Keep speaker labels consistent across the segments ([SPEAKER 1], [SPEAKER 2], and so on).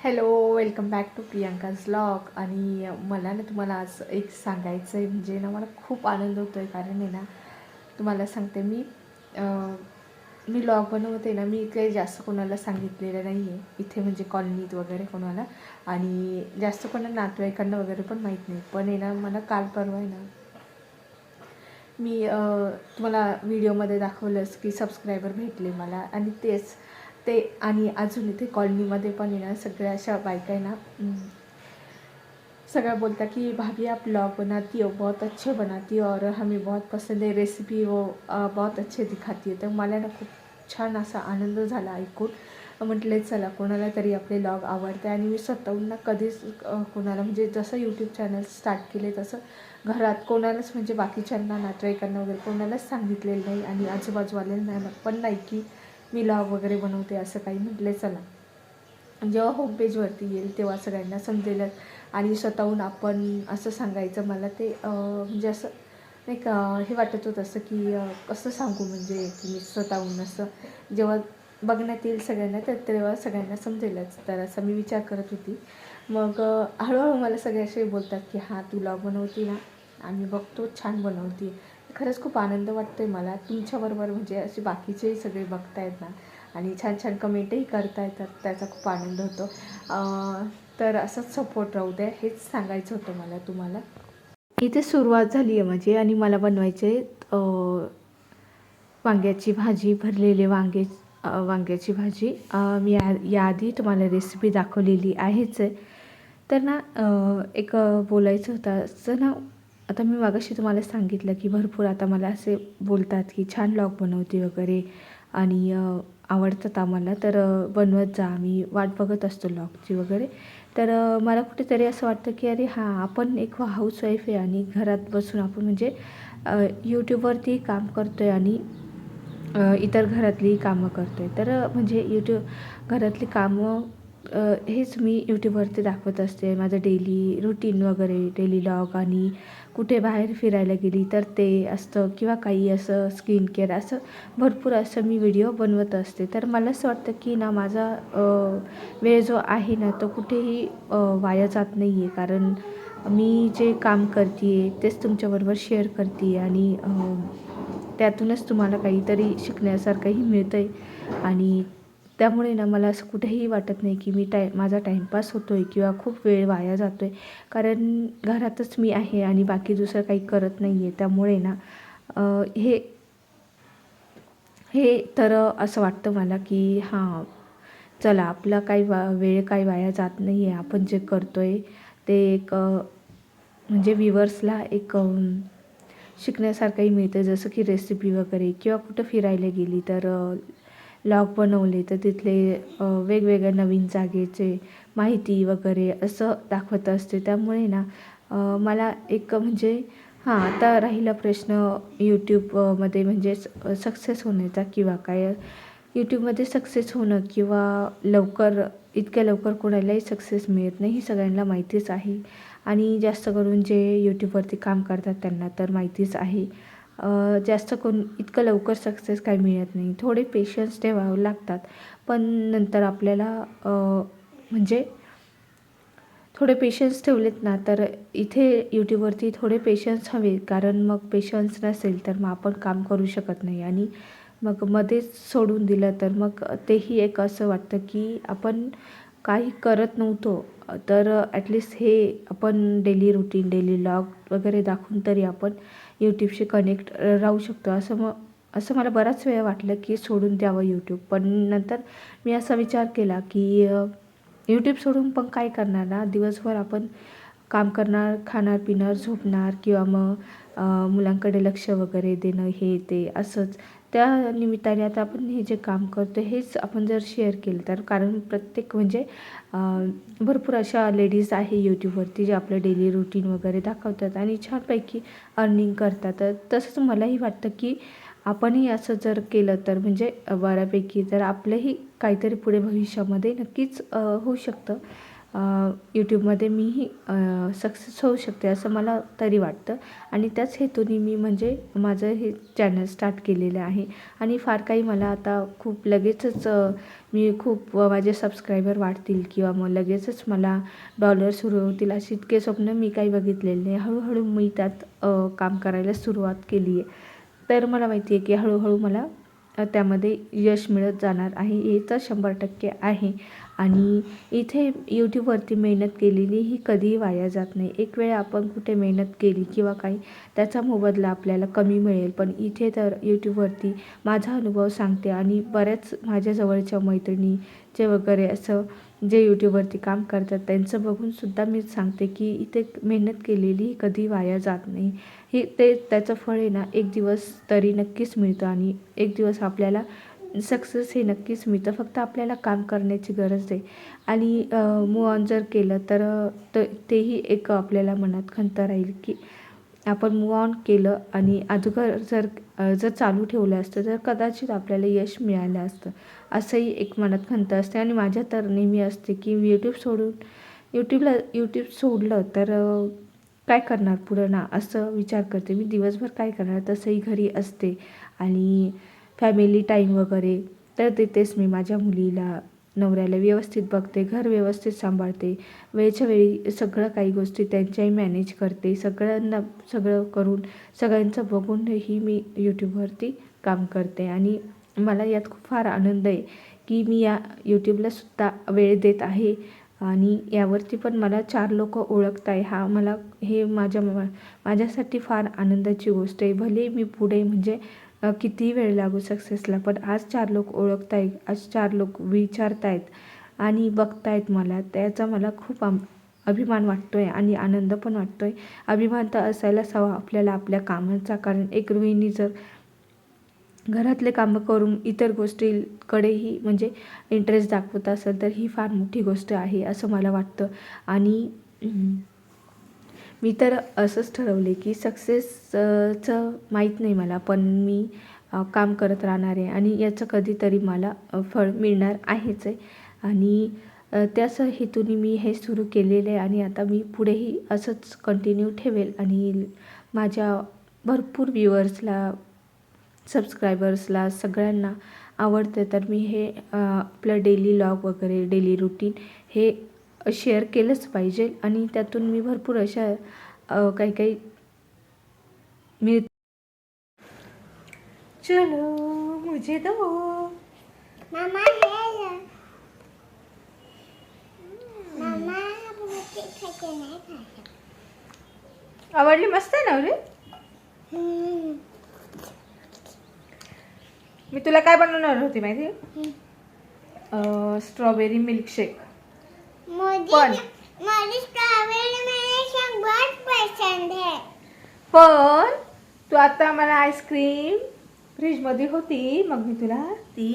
[SPEAKER 1] Hello welcome back to Priyanka's blog आणि मला ना तुम्हाला आज एक सांगायचं आहे म्हणजे ना मला खूप आनंद होतो आहे कारण आहे ना तुम्हाला सांगते मी मी ब्लॉग बनवते ना मी काही जास्त कोणाला सांगितलेलं नाही आहे इथे म्हणजे कॉलनीत वगैरे कोणाला. आणि जास्त कोणाला नातेवाईकांना वगैरे पण माहीत नाही. पण आहे ना मला काल परवा आहे ना मी तुम्हाला व्हिडिओमध्ये दाखवलंच की सबस्क्रायबर भेटले मला. आणि तेच ते आणि अजून इथे कॉलनीमध्ये पण येणार सगळ्या अशा बायका आहे ना सगळ्या बोलता कि भाभी आप ब्लॉग बनाती हो बहुत अच्छे बनाती हो और हमें बहुत पसंद आहे रेसिपी हो बहुत अच्छे दिखाती है। तर मला ना खूप छान असा आनंद झाला ऐकून. म्हटले चला कोणाला तरी आपले ब्लॉग आवडते. आणि मी स्वतःहून ना कधीच कोणाला म्हणजे जसं यूट्यूब चॅनल स्टार्ट केले तसं घरात कोणालाच म्हणजे बाकीच्यांना नातेवाईकांना वगैरे कोणालाच सांगितलेलं नाही आणि आजूबाजूवाल्यांना पण नाही की मी ब्लॉग वगैरे बनवते असं काही म्हटलं चला. जेव्हा होम पेजवरती येईल तेव्हा सगळ्यांना समजेल. आणि स्वतःहून आपण असं सांगायचं मला ते म्हणजे असं नाही का हे वाटत होतं असं की कसं सांगू म्हणजे की मी स्वतःहून असं. जेव्हा बघण्यात येईल सगळ्यांना तर तेव्हा सगळ्यांना समजेलच. तर असं मी विचार करत होती. मग हळूहळू मला सगळे असे बोलतात की हां तू ब्लॉग बनवती ना? आम्ही बघतो छान बनवते. खरंच खूप आनंद वाटतो आहे मला. तुमच्याबरोबर म्हणजे असे बाकीचे सगळे बघतायत ना आणि छान छान कमेंटही करता येतात त्याचा खूप आनंद होतो. तर असंच सपोर्ट राहू द्या. हेच सांगायचं होतं मला तुम्हाला. इथे सुरुवात झाली आहे माझी आणि मला बनवायचे वांग्याची भाजी भरलेले वांगे वांग्याची भाजी. मी या याआधी तुम्हाला रेसिपी दाखवलेली आहेच आहे. तर ना एक बोलायचं होतं. असं ना आता मी मागाशी तुम्हाला सांगितलं की भरपूर आता मला असे बोलतात की छान लॉग बनवते वगैरे आणि आवडतात आम्हाला. तर बनवत जा. आम्ही वाट बघत असतो लॉगची वगैरे. तर मला कुठेतरी असं वाटतं की अरे हां आपण एक हाऊसवाईफ आहे आणि घरात बसून आपण म्हणजे यूट्यूबवरती काम करतो आहे आणि इतर घरातली कामं करतो आहे तर म्हणजे यूट्यूब घरातली कामं हेच मी यूट्यूबवरती दाखवत असते. माझं डेली रुटीन वगैरे डेली लॉग आणि कुठे बाहेर फिरायला गेली तर ते असतं किंवा काही असं स्किन केअर असं भरपूर असं मी व्हिडिओ बनवत असते. तर मला असं वाटतं की ना माझा वेळ जो आहे ना तो कुठेही वाया जात नाही आहे कारण मी जे काम करते आहे तेच तुमच्याबरोबर शेअर करते आणि त्यातूनच तुम्हाला काहीतरी शिकण्यासारखंही मिळतं आहे आणि त्यामुळे ना मला असं कुठेही वाटत नाही की मी टाय माझा टाईमपास होतो आहे किंवा खूप वेळ वाया जातो आहे कारण घरातच मी आहे आणि बाकी दुसरं काही करत नाही आहे त्यामुळे ना हे हे तर असं वाटतं मला की हां चला आपला काही वा वेळ काही वाया जात नाही आहे आपण जे करतो आहे ते एक म्हणजे व्हिवर्सला एक शिकण्यासारखंही मिळतं जसं की रेसिपी वगैरे किंवा कुठं फिरायला गेली तर लॉग बनवले. तर तिथले वेगवेगळ्या नवीन जागेचे माहिती वगैरे असं दाखवत असते. त्यामुळे ना मला एक म्हणजे हां आता राहिला प्रश्न यूट्यूबमध्ये म्हणजे सक्सेस होण्याचा किंवा काय? यूट्यूबमध्ये सक्सेस होणं किंवा लवकर इतक्या लवकर कोणालाही सक्सेस मिळत नाही ही सगळ्यांना माहितीच आहे. आणि जास्त करून जे यूट्यूबवरती काम करतात त्यांना तर माहितीच आहे. जास्त करून इतकं लवकर सक्सेस काही मिळत नाही. थोडे पेशन्स ठेवावे लागतात. पण नंतर आपल्याला म्हणजे थोडे पेशन्स ठेवलेत ना तर इथे यूट्यूबवरती थोडे पेशन्स हवे. कारण मग पेशन्स नसेल तर मग आपण काम करू शकत नाही. आणि मग मध्येच सोडून दिलं तर मग तेही एक असं वाटतं की आपण काही करत नव्हतो. तर ॲटलिस्ट हे आपण डेली रुटीन डेली लॉग वगैरे दाखवून तरी आपण यूट्यूबशी कनेक्ट राहू शकतो. असं मग असं मला बराच वेळा वाटलं की सोडून द्यावं यूट्यूब पण नंतर मी असा विचार केला की यूट्यूब सोडून पण काय करणार ना? दिवसभर आपण काम करणार खाणार पिणार झोपणार किंवा मग मुलांकडे लक्ष वगैरे देणं हे ते असंच. त्या निमित्ताने आता आपण हे जे काम करतो हेच आपण जर शेअर केलं तर. कारण प्रत्येक म्हणजे भरपूर अशा लेडीज आहे यूट्यूबवरती जे आपलं डेली रुटीन वगैरे दाखवतात आणि छानपैकी अर्निंग करतात. तर तसंच मलाही वाटतं की आपणही असं जर केलं तर म्हणजे बऱ्यापैकी तर आपलंही काहीतरी पुढे भविष्यामध्ये नक्कीच होऊ शकतं. यूट्यूबमध्ये मीही सक्सेस होऊ शकते असं मला तरी वाटतं. आणि त्याच हेतूने मी म्हणजे माझं हे चॅनल स्टार्ट केलेलं आहे. आणि फार काही मला आता खूप लगेचच मी खूप माझे सबस्क्रायबर वाढतील किंवा मग लगेचच मला डॉलर सुरू होतील अशी इतके स्वप्न मी काही बघितलेले नाही. हळूहळू मी त्यात काम करायला सुरुवात केली आहे. तर मला माहिती आहे की हळूहळू मला त्यामध्ये यश मिळत जाणार आहे. हे तर शंभर टक्के आहे. आणि इथे यूट्यूबवरती मेहनत केलेली ही कधीही वाया जात नाही. एक वेळ आपण कुठे मेहनत केली किंवा काही त्याचा मोबदला आपल्याला कमी मिळेल. पण इथे तर यूट्यूबवरती माझा अनुभव सांगते आणि बऱ्याच माझ्या जवळच्या मैत्रिणी जे वगैरे असं जे यूट्यूबवरती काम करतात त्यांचं बघूनसुद्धा मी सांगते की इथे मेहनत केलेली कधी वाया जात नाही. हे ते त्याचं फळ आहे ना एक दिवस तरी नक्कीच मिळतं आणि एक दिवस आपल्याला सक्सेस हे नक्कीच मिळतं. फक्त आपल्याला काम करण्याची गरज आहे आणि मूव ऑन जर केलं तर अ, तेही एक आपल्याला मनात खंत राहील की आपण मूव ऑन केलं आणि अजगर जर जर चालू ठेवलं असतं तर कदाचित आपल्याला यश मिळालं असतं. असंही एक मनात खंत असते. आणि माझ्या तर नेहमी असते की यूट्यूब सोडून यूट्यूबला यूट्यूब सोडलं तर काय करणार पुढं ना? असं विचार करते. मी दिवसभर काय करणार? तसंही घरी असते. आणि फॅमिली टाईम वगैरे तर तिथेच मी माझ्या मुलीला नवऱ्याला व्यवस्थित बघते घर व्यवस्थित सांभाळते. वेळच्या वेळी सगळं काही गोष्टी त्यांच्याही मॅनेज करते. सगळ्यांना सगळं करून सगळ्यांचं बघूनही मी यूट्यूबवरती काम करते. आणि मला यात खूप फार आनंद आहे की मी या यूट्यूबला सुद्धा वेळ देत आहे. आणि यावरती पण मला चार लोक ओळखत आहे हा मला हे माझ्या माझ्यासाठी फार आनंदाची गोष्ट आहे. भले मी पुढे म्हणजे किती कितीही वेळ लागू सक्सेसला? पण आज चार लोक ओळखत आहेत आज चार लोक विचारतायत आहेत आणि बघतायत मला. त्याचा मला खूप आम अभिमान वाटतो आहे आणि आनंद पण वाटतो आहे अभिमान तर असायलाच हवा आपल्याला आपल्या कामाचा. कारण एक गृहिणी जर घरातले कामं करून इतर गोष्टीकडेही म्हणजे इंटरेस्ट दाखवत असेल तर ही फार मोठी गोष्ट आहे असं मला वाटतं. आणि मी तर असंच ठरवले की सक्सेसचं माहीत नाही मला पण मी काम करत राहणार आहे आणि याचं कधीतरी मला फळ मिळणार आहेच आहे. आणि त्याच हेतूने मी हे सुरू केलेलं आहे आणि आता मी पुढेही असंच कंटिन्यू ठेवेल आणि माझ्या भरपूर व्ह्युअर्सला सबस्क्रायबर्सला सगळ्यांना आवडतं तर मी हे आपलं डेली लॉग वगैरे डेली रुटीन हे शेअर केलंच पाहिजे. आणि त्यातून मी भरपूर अशा काही काही मिळ चलो मुझे दो.
[SPEAKER 2] मामा है मामा मुझे खाते नाही खायचं
[SPEAKER 1] आवडली मस्त आहे ना रे
[SPEAKER 2] हम्म.
[SPEAKER 1] मी तुला काय बनवणार होती माहिती? स्ट्रॉबेरी मिल्कशेक पण
[SPEAKER 2] है
[SPEAKER 1] पण तू आता मला आईस्क्रीम फ्रीजमध्ये होती मग मी तुला ती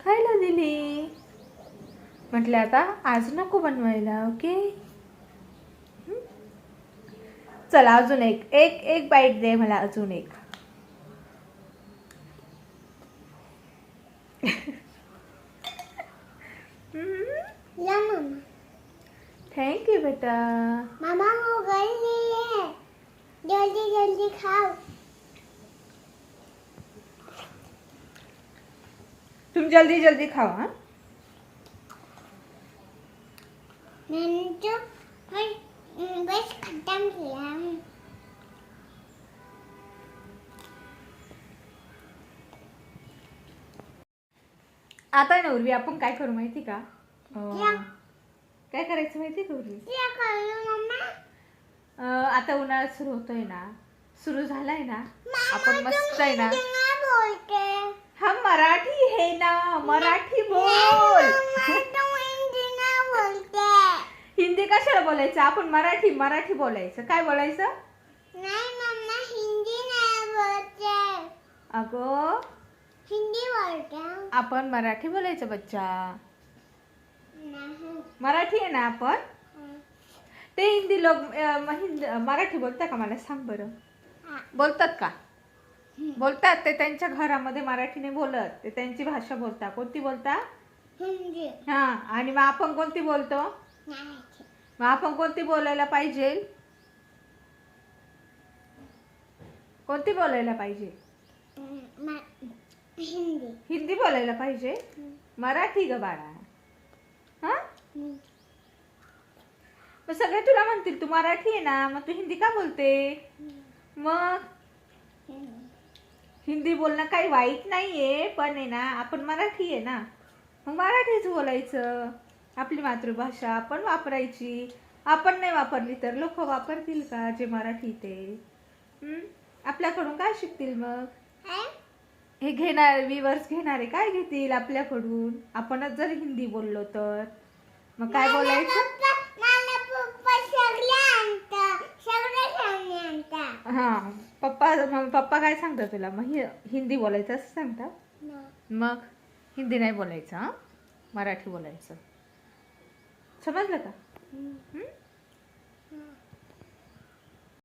[SPEAKER 1] खायला दिली. म्हटलं आता आज नको बनवायला ओके? चला अजून एक. एक एक बाईट दे मला अजून एक.
[SPEAKER 2] ला मामा।
[SPEAKER 1] थँक्यू बेटा।
[SPEAKER 2] मामा हो गई है। जल्दी जल्दी खाओ।
[SPEAKER 1] तुम जल्दी जल्दी खाओ हाँ?
[SPEAKER 2] मैंने तो बस खत्म किया
[SPEAKER 1] आता ना उर्वी आपण काय करू माहिती का?
[SPEAKER 2] क्या?
[SPEAKER 1] काय करायचं माहिती अं, आता उन्हाळा सुरू होतोय ना. सुरू झालाय ना. आपण मस्त आहे ना. हा मराठी है ना. मराठी बोल.
[SPEAKER 2] हिंदी
[SPEAKER 1] कशाला बोलायचं? आपण मराठी मराठी बोलायचं. काय बोलायचं?
[SPEAKER 2] नहीं मम्मा हिंदी नहीं बोलते.
[SPEAKER 1] अगं.
[SPEAKER 2] हिंदी बोलते.
[SPEAKER 1] आपण मराठी बोलायचं बच्चा. मराठी आहे ना आपण? ते हिंदी लोक मराठी बोलता का मला? सांग बरं. बोलतात का? बोलतात. ते त्यांच्या घरामध्ये मराठी नाही बोलत. ते त्यांची भाषा बोलता कोणती बोलता? हा. आणि मग आपण कोणती बोलतो?
[SPEAKER 3] मग आपण कोणती बोलायला पाहिजे? कोणती बोलायला पाहिजे?
[SPEAKER 2] हिंदी.
[SPEAKER 3] हिंदी बोलायला पाहिजे? मराठी ग बाळा. हा? मग सगळे तुला म्हणतील तू मराठी आहे ना मग तू हिंदी का बोलते? मग? हिंदी बोलणं काही वाईट नाहीये पण आहे ना आपण मराठी आहे ना. मग मराठीच बोलायचं. आपली मातृभाषा आपण वापरायची. आपण नाही वापरली तर लोक वापरतील का जे मराठी ते हं? आपल्याकडून काय शिकतील मग? हे घेणार विवर्स घेणारे काय घेतील आपल्याकडून? आपणच जर हिंदी बोललो तर. मग काय बोलायचं? हा. पप्पा मग पप्पा काय सांगतात तुला? मग हि- हिंदी बोलायचं असं सांगतात? मग हिंदी नाही बोलायचं हां? मराठी बोलायचं. समजलं का? हं?